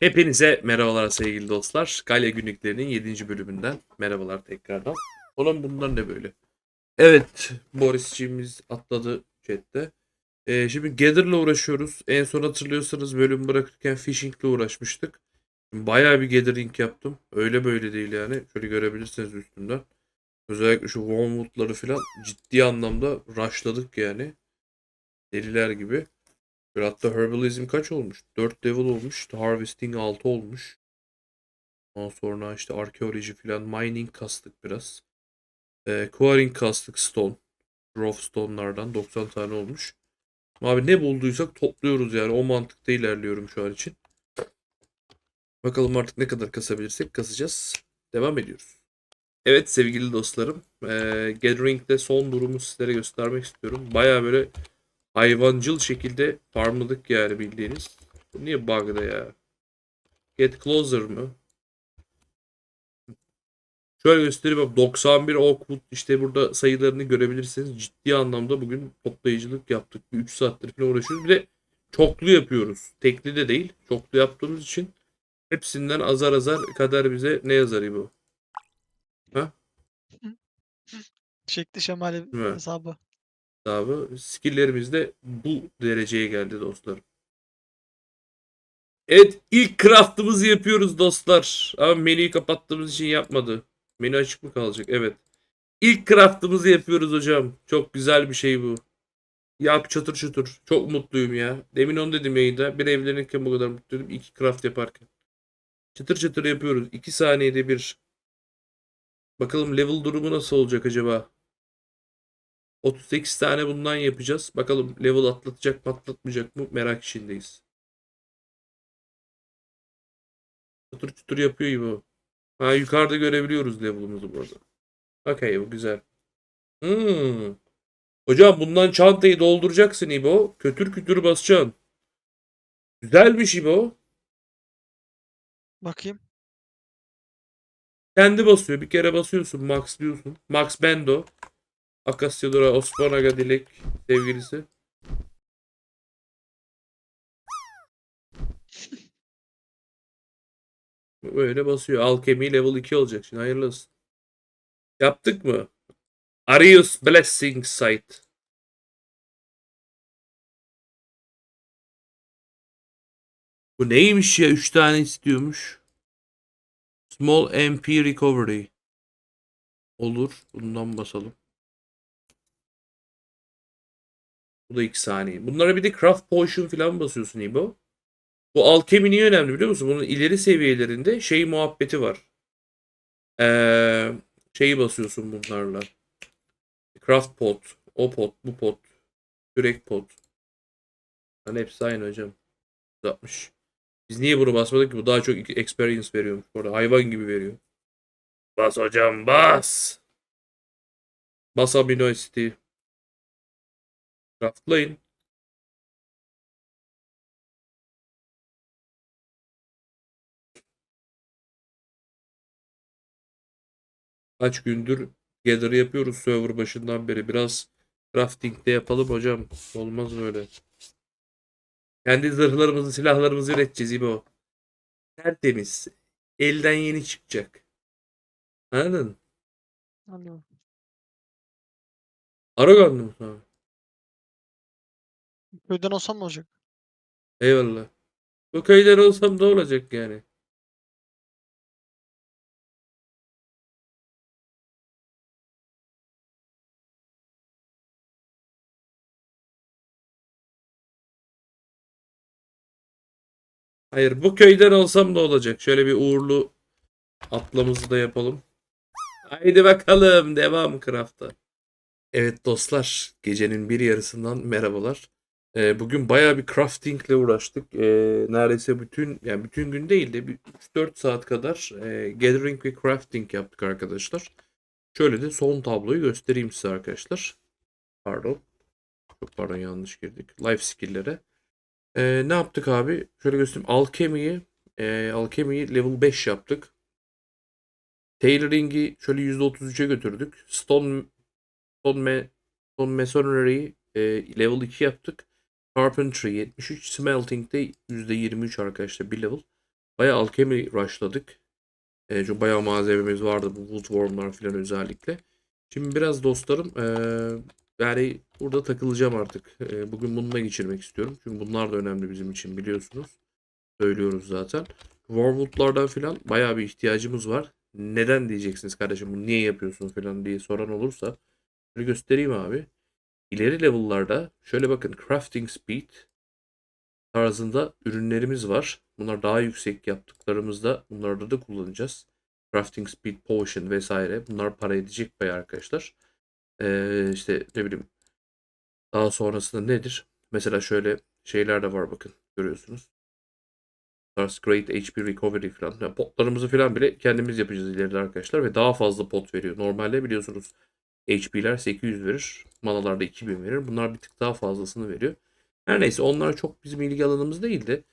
Hepinize merhabalar sevgili dostlar. Galya günlüklerinin 7. bölümünden merhabalar tekrardan. Olan bunlar ne böyle? Evet, Boris'ciğimiz atladı chatte. Ee, şimdi Gather'la uğraşıyoruz. En son hatırlıyorsanız bölüm bırakırken Fishing'le uğraşmıştık. Bayağı bir gathering yaptım. Öyle böyle değil yani. Şöyle görebilirsiniz üstümden. Özellikle şu Wormwood'ları falan ciddi anlamda rushladık yani. Deliler gibi. Hatta Herbalism kaç olmuş? 4 level olmuş. Harvesting 6 olmuş. Ondan sonra işte Archaeology falan mining kastık biraz. Ee, quarrying kastık stone. Rough stone'lardan 90 tane olmuş. Abi ne bulduysak topluyoruz yani. O mantıkta ilerliyorum şu an için. Bakalım artık ne kadar kasabilirsek kasacağız. Devam ediyoruz. Evet sevgili dostlarım. Ee, Gathering'de son durumu sizlere göstermek istiyorum. Baya böyle hayvancıl şekilde farmladık yani bildiğiniz. Bu niye bug'da ya? Get closer mı? Şöyle göstereyim bak 91 Oakwood işte burada sayılarını görebilirsiniz. Ciddi anlamda bugün toplayıcılık yaptık. Bir 3 saattir falan uğraşıyoruz. Bir de çoklu yapıyoruz. Tekli de değil. Çoklu yaptığımız için hepsinden azar azar kadar bize ne yazar bu? Şekli şemali Evet. hesabı. Abi skilllerimiz de bu dereceye geldi dostlarım. Evet ilk craftımızı yapıyoruz dostlar. Ama menüyü kapattığımız için yapmadı. Menü açık mı kalacak? Evet. İlk craftımızı yapıyoruz hocam. Çok güzel bir şey bu. Yap çatır çatır. Çok mutluyum ya. Demin onu dedim yayında. Bir evlenirken bu kadar mutluydum. İki craft yaparken. Çıtır çıtır yapıyoruz. İki saniyede bir. Bakalım level durumu nasıl olacak acaba? 38 tane bundan yapacağız. Bakalım level atlatacak mı atlatmayacak mı merak içindeyiz. Çıtır çıtır yapıyor gibi o. Ha yukarıda görebiliyoruz level'ımızı burada. Okey bu güzel. Hmm. Hocam bundan çantayı dolduracaksın İbo. Kötür kütür basacaksın. Güzelmiş İbo. Bakayım. Kendi basıyor. Bir kere basıyorsun. Max diyorsun. Max Bendo. Akasya Dora Osman Aga Dilek sevgilisi. Böyle basıyor. Alkemi level 2 olacak şimdi. Hayırlı olsun. Yaptık mı? Arius Blessing Site. Bu neymiş ya? 3 tane istiyormuş. Small MP Recovery. Olur. Bundan basalım. Bu da 2 saniye. Bunlara bir de Craft Potion falan basıyorsun İbo. Bu alkemi niye önemli biliyor musun? Bunun ileri seviyelerinde şey muhabbeti var. Ee, şeyi basıyorsun bunlarla. Craft pot, o pot, bu pot, kürek pot. Hani hepsi aynı hocam. 60. Biz niye bunu basmadık ki? Bu daha çok experience veriyormuş. Bu hayvan gibi veriyor. Bas hocam bas. Bas amino asidi. Craftlayın. Kaç gündür gather yapıyoruz server başından beri. Biraz crafting de yapalım hocam. Olmaz böyle. Kendi zırhlarımızı, silahlarımızı üreteceğiz İbo. Tertemiz. Elden yeni çıkacak. Anladın? Anlıyorum. Aragonlu mu? Köyden olsam ne olacak? Eyvallah. Bu köyden olsam ne olacak yani? Hayır bu köyden olsam ne olacak? Şöyle bir uğurlu atlamızı da yapalım. Haydi bakalım devam craft'a. Evet dostlar gecenin bir yarısından merhabalar. Ee, bugün bayağı bir craftingle uğraştık. Ee, neredeyse bütün yani bütün gün değil de bir 3-4 saat kadar e, gathering ve crafting yaptık arkadaşlar. Şöyle de son tabloyu göstereyim size arkadaşlar. Pardon. Çok pardon yanlış girdik. Life skill'lere. Ee, ne yaptık abi? Şöyle göstereyim. Alkemiyi e, Alkemiyi level 5 yaptık. Tailoring'i şöyle %33'e götürdük. Stone Stone, Stone Masonry'yi e, level 2 yaptık. Carpentry 73. Smelting'de %23 arkadaşlar bir level. bayağı alkemi rushladık. E, çünkü bayağı malzememiz vardı bu woodworm'lar falan özellikle. Şimdi biraz dostlarım e, yani burada takılacağım artık. E, bugün bununla geçirmek istiyorum. Çünkü bunlar da önemli bizim için biliyorsunuz. Söylüyoruz zaten. Wormwood'lardan falan bayağı bir ihtiyacımız var. Neden diyeceksiniz kardeşim bunu niye yapıyorsun falan diye soran olursa. Şöyle göstereyim abi. İleri level'larda şöyle bakın crafting speed tarzında ürünlerimiz var. Bunlar daha yüksek yaptıklarımızda bunları da kullanacağız. Crafting speed potion vesaire. Bunlar para edecek bayağı arkadaşlar. Ee, işte ne bileyim daha sonrasında nedir? Mesela şöyle şeyler de var bakın görüyorsunuz. Stars Great HP Recovery falan. Yani potlarımızı falan bile kendimiz yapacağız ileride arkadaşlar ve daha fazla pot veriyor. Normalde biliyorsunuz HP'ler 800 verir. Manalarda 2000 verir. Bunlar bir tık daha fazlasını veriyor. Her neyse onlar çok bizim ilgi alanımız değildi.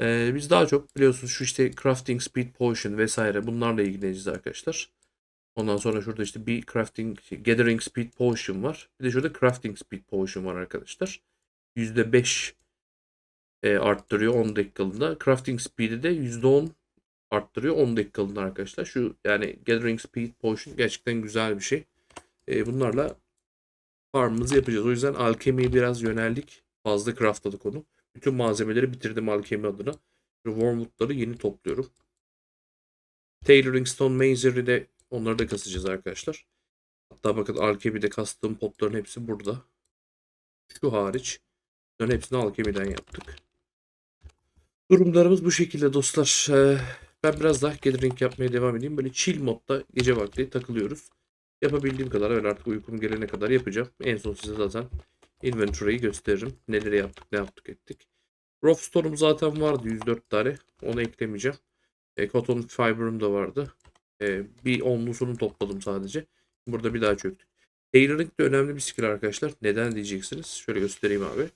Ee, biz daha çok biliyorsunuz şu işte crafting speed potion vesaire bunlarla ilgileneceğiz arkadaşlar. Ondan sonra şurada işte bir crafting gathering speed potion var. Bir de şurada crafting speed potion var arkadaşlar. %5 e, arttırıyor 10 dakikalığında. Crafting speed'i de %10 arttırıyor 10 dakikalığında arkadaşlar. Şu yani gathering speed potion gerçekten güzel bir şey. E, bunlarla farmımızı yapacağız. O yüzden alkemiye biraz yöneldik. Fazla craftladık onu. Bütün malzemeleri bitirdim alkemi adına. Wormwood'ları yeni topluyorum. Tailoring Stone Mazery de onları da kasacağız arkadaşlar. Hatta bakın alkemide kastığım potların hepsi burada. Şu hariç. Bunların hepsini alkemiden yaptık. Durumlarımız bu şekilde dostlar. Ee, ben biraz daha gathering yapmaya devam edeyim. Böyle chill modda gece vakti takılıyoruz. Yapabildiğim kadar öyle artık uykum gelene kadar yapacağım. En son size zaten inventory'yi gösteririm. Neleri yaptık, ne yaptık ettik. Rough Stone'um zaten vardı 104 tane. Onu eklemeyeceğim. E, cotton Fiber'ım da vardı. E, bir onlusunu topladım sadece. Burada bir daha çöktük. Tailoring de önemli bir skill arkadaşlar. Neden diyeceksiniz? Şöyle göstereyim abi.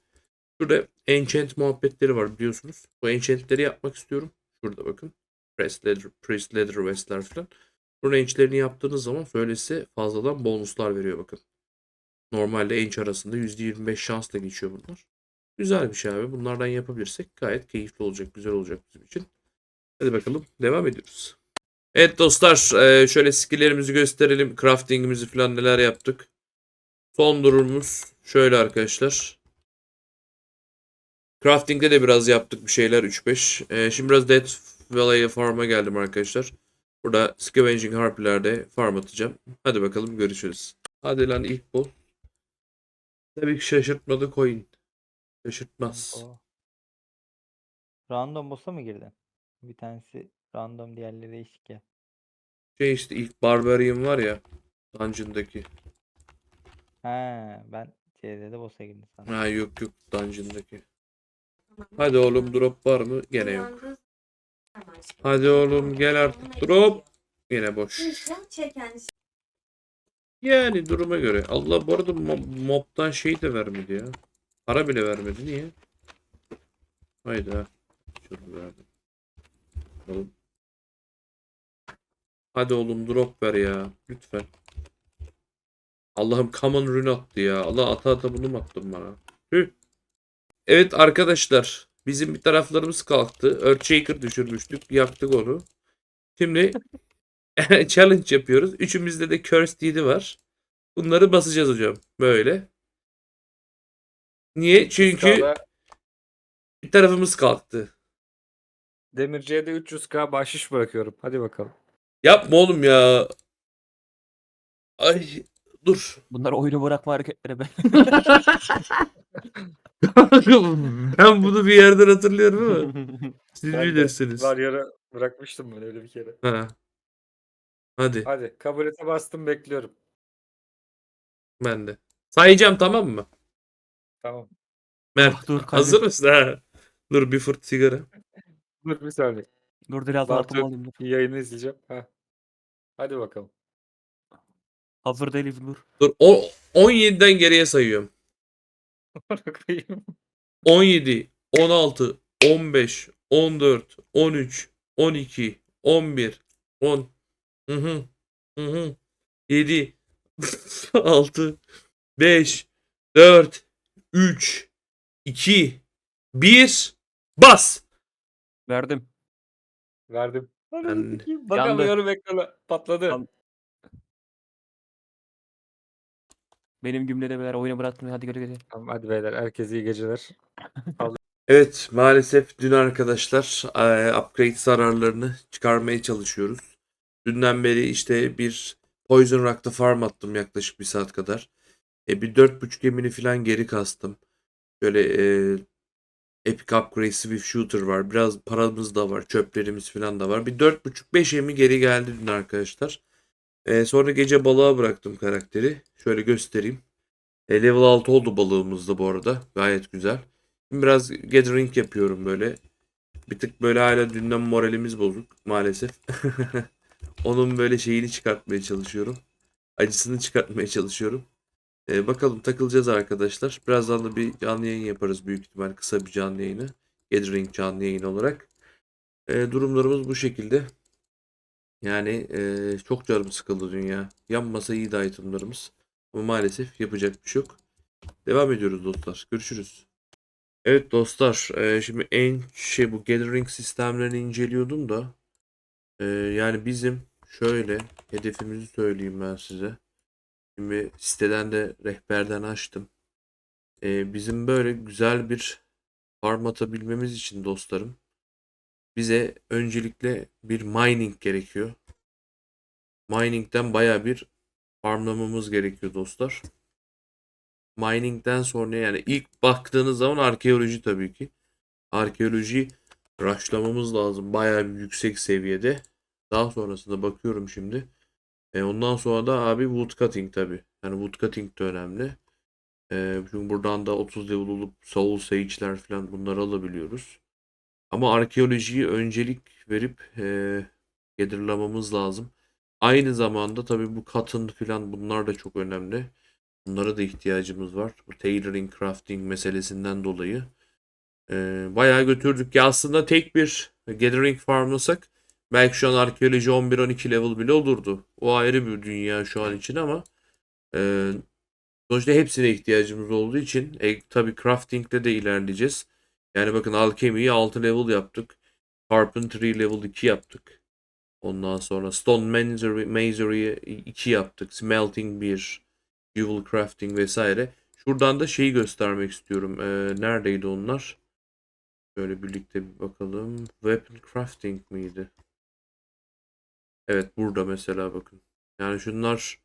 Şurada enchant muhabbetleri var biliyorsunuz. Bu enchantleri yapmak istiyorum. Şurada bakın. Press leather, priest leather vestler falan. Range'lerini yaptığınız zaman böylesi fazladan bonuslar veriyor bakın. Normalde ench arasında %25 şansla geçiyor bunlar. Güzel bir şey abi. Bunlardan yapabilirsek gayet keyifli olacak, güzel olacak bizim için. Hadi bakalım devam ediyoruz. Evet dostlar e, şöyle skill'lerimizi gösterelim. Crafting'imizi falan neler yaptık. Son durumumuz şöyle arkadaşlar. Crafting'de de biraz yaptık bir şeyler 3-5. E, şimdi biraz Death Valley'e farm'a geldim arkadaşlar. Burada Scavenging Harpy'lerde farm atacağım. Hadi bakalım görüşürüz. Hadi lan ilk bu. Tabii ki şaşırtmadı coin. Şaşırtmaz. O. Random boss'a mı girdin? Bir tanesi random diğerleri değişik ya. Şey işte ilk Barbarian var ya. Dungeon'daki. He ben CZ'de boss'a girdim sandım. Ha yok yok Dungeon'daki. Hadi oğlum drop var mı? Gene yok. Hadi oğlum gel artık drop. Yine boş. Yani duruma göre. Allah bu arada mo- mob'dan şey de vermedi ya. Para bile vermedi. Niye? Hayda. Şunu verdim. Oğlum. Hadi oğlum drop ver ya. Lütfen. Allah'ım common rune attı ya. Allah ata ata bunu mu attın bana? Hüh. Evet arkadaşlar. Bizim bir taraflarımız kalktı. Earthshaker düşürmüştük. Yaktık onu. Şimdi challenge yapıyoruz. Üçümüzde de Cursed Deed'i var. Bunları basacağız hocam. Böyle. Niye? Çünkü bir tarafımız kalktı. Demirci'ye de 300k bahşiş bırakıyorum. Hadi bakalım. Yapma oğlum ya. Ay dur. Bunlar oyunu bırakma hareketleri be. ben bunu bir yerden hatırlıyorum ama siz Ben de bilirsiniz. Var yara bırakmıştım ben öyle bir kere. Ha. Hadi Hadi kabul ete bastım bekliyorum. ben de. Sayacağım tamam mı? Tamam. Mert Ah, dur kardeşim. hazır mısın? Ha. Dur bir fırt sigara. Dur bir saniye. Dur biraz Bartu- altımı alayım. dur. Yayını izleyeceğim. Ha. Hadi bakalım. Hazır değilim dur. Dur o 17'den geriye sayıyorum. Koyayım. 17, 16, 15, 14, 13, 12, 11, 10, hı hı, hı hı, 7, 6, 5, 4, 3, 2, 1, bas. Verdim. Verdim. Ben- Bakamıyorum ekrana. Patladı. Yan- Benim gümlede beyler oyunu bıraktım. Hadi güle güle. Tamam hadi beyler herkese iyi geceler. Evet maalesef dün arkadaşlar eee, upgrade zararlarını çıkarmaya çalışıyoruz. Dünden beri işte bir Poison Rock'ta farm attım yaklaşık bir saat kadar. E, bir 4.5 gemini falan geri kastım. Böyle e, Epic Upgrade Swift Shooter var. Biraz paramız da var. Çöplerimiz falan da var. Bir 4.5-5 emi geri geldi dün arkadaşlar. E, sonra gece balığa bıraktım karakteri. Şöyle göstereyim. E, level 6 oldu balığımız da bu arada. Gayet güzel. Şimdi biraz gathering yapıyorum böyle. Bir tık böyle hala dünden moralimiz bozuk maalesef. Onun böyle şeyini çıkartmaya çalışıyorum. Acısını çıkartmaya çalışıyorum. Ee, bakalım takılacağız arkadaşlar. Birazdan da bir canlı yayın yaparız büyük ihtimal kısa bir canlı yayını. Gathering canlı yayın olarak. Ee, durumlarımız bu şekilde. Yani ee, çok canım sıkıldı dünya. Yanmasa iyi de itemlarımız. Ama maalesef yapacak bir şey yok. Devam ediyoruz dostlar. Görüşürüz. Evet dostlar, e, şimdi en şey bu gathering sistemlerini inceliyordum da e, yani bizim şöyle hedefimizi söyleyeyim ben size. Şimdi siteden de rehberden açtım. E, bizim böyle güzel bir farm atabilmemiz için dostlarım bize öncelikle bir mining gerekiyor. Mining'den baya bir farmlamamız gerekiyor dostlar mining'den sonra yani ilk baktığınız zaman arkeoloji tabii ki. Arkeoloji rushlamamız lazım. Bayağı bir yüksek seviyede. Daha sonrasında bakıyorum şimdi. E, ondan sonra da abi woodcutting tabii. Yani woodcutting de önemli. E, çünkü buradan da 30 level olup soul sage'ler falan bunları alabiliyoruz. Ama arkeolojiyi öncelik verip e, gelirlamamız lazım. Aynı zamanda tabii bu cotton falan bunlar da çok önemli. Bunlara da ihtiyacımız var. Bu tailoring, crafting meselesinden dolayı. Ee, bayağı götürdük. Ya aslında tek bir gathering farmlasak belki şu an arkeoloji 11-12 level bile olurdu. O ayrı bir dünya şu an için ama e, sonuçta hepsine ihtiyacımız olduğu için e, tabii crafting'de de ilerleyeceğiz. Yani bakın alkemiyi 6 level yaptık. Carpentry level 2 yaptık. Ondan sonra Stone Masonry, Masonry'yi 2 yaptık. Smelting 1. Jewel crafting vesaire. Şuradan da şeyi göstermek istiyorum. Ee, neredeydi onlar? Şöyle birlikte bir bakalım. Weapon crafting miydi? Evet burada mesela bakın. Yani şunlar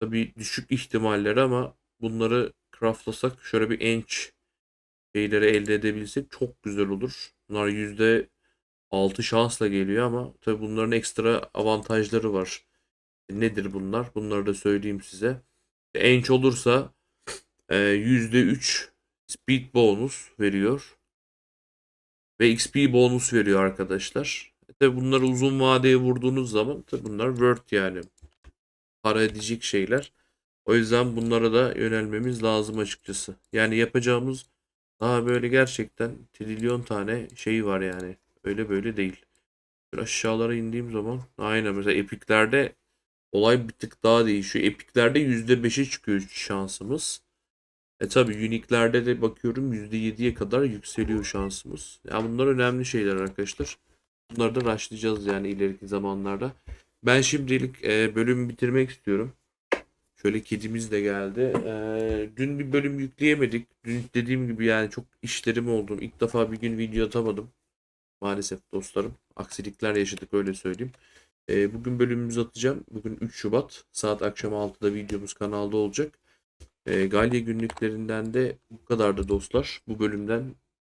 tabii düşük ihtimalleri ama bunları craftlasak şöyle bir ench şeyleri elde edebilsek çok güzel olur. Bunlar yüzde altı şansla geliyor ama tabii bunların ekstra avantajları var. Nedir bunlar? Bunları da söyleyeyim size. Ench olursa e, %3 speed bonus veriyor. Ve XP bonus veriyor arkadaşlar. E tabi bunları uzun vadeye vurduğunuz zaman tabi bunlar worth yani. Para edecek şeyler. O yüzden bunlara da yönelmemiz lazım açıkçası. Yani yapacağımız daha böyle gerçekten trilyon tane şey var yani. Öyle böyle değil. Böyle aşağılara indiğim zaman aynen mesela epiklerde olay bir tık daha değişiyor. Epic'lerde %5'e çıkıyor şansımız. E tabi Unique'lerde de bakıyorum %7'ye kadar yükseliyor şansımız. Ya bunlar önemli şeyler arkadaşlar. Bunları da rushlayacağız yani ileriki zamanlarda. Ben şimdilik e, bölümü bitirmek istiyorum. Şöyle kedimiz de geldi. E, dün bir bölüm yükleyemedik. Dün dediğim gibi yani çok işlerim oldu. İlk defa bir gün video atamadım. Maalesef dostlarım. Aksilikler yaşadık öyle söyleyeyim. E, bugün bölümümüzü atacağım. Bugün 3 Şubat. Saat akşam 6'da videomuz kanalda olacak. E, Galya günlüklerinden de bu kadardı dostlar. Bu bölümden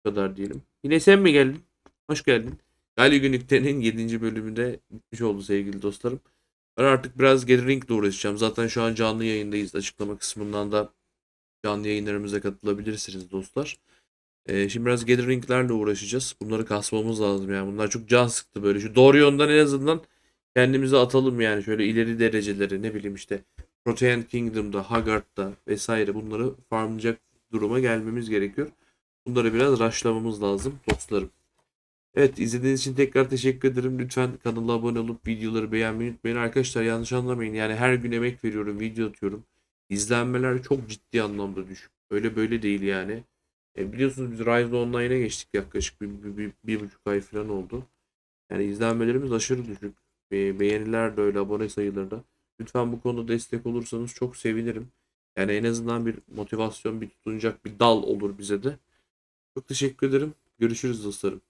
bu kadar diyelim. Yine sen mi geldin? Hoş geldin. Galya günlüklerinin 7. bölümünde bitmiş oldu sevgili dostlarım. Ben artık biraz ile uğraşacağım. Zaten şu an canlı yayındayız. Açıklama kısmından da canlı yayınlarımıza katılabilirsiniz dostlar. Ee, şimdi biraz Gathering'lerle uğraşacağız. Bunları kasmamız lazım yani. Bunlar çok can sıktı böyle. Şu doğru yönden en azından kendimizi atalım yani. Şöyle ileri dereceleri ne bileyim işte Protean Kingdom'da, Haggard'da vesaire bunları farmlayacak duruma gelmemiz gerekiyor. Bunları biraz rushlamamız lazım dostlarım. Evet izlediğiniz için tekrar teşekkür ederim. Lütfen kanala abone olup videoları beğenmeyi unutmayın. Arkadaşlar yanlış anlamayın. Yani her gün emek veriyorum, video atıyorum. İzlenmeler çok ciddi anlamda düşük. Öyle böyle değil yani. E, biliyorsunuz biz Rise Online'a geçtik yaklaşık bir, bir, bir, bir buçuk ay falan oldu. Yani izlenmelerimiz aşırı düşük. Be- beğeniler de öyle, abone sayıları da. Lütfen bu konuda destek olursanız çok sevinirim. Yani en azından bir motivasyon, bir tutunacak bir dal olur bize de. Çok teşekkür ederim. Görüşürüz dostlarım.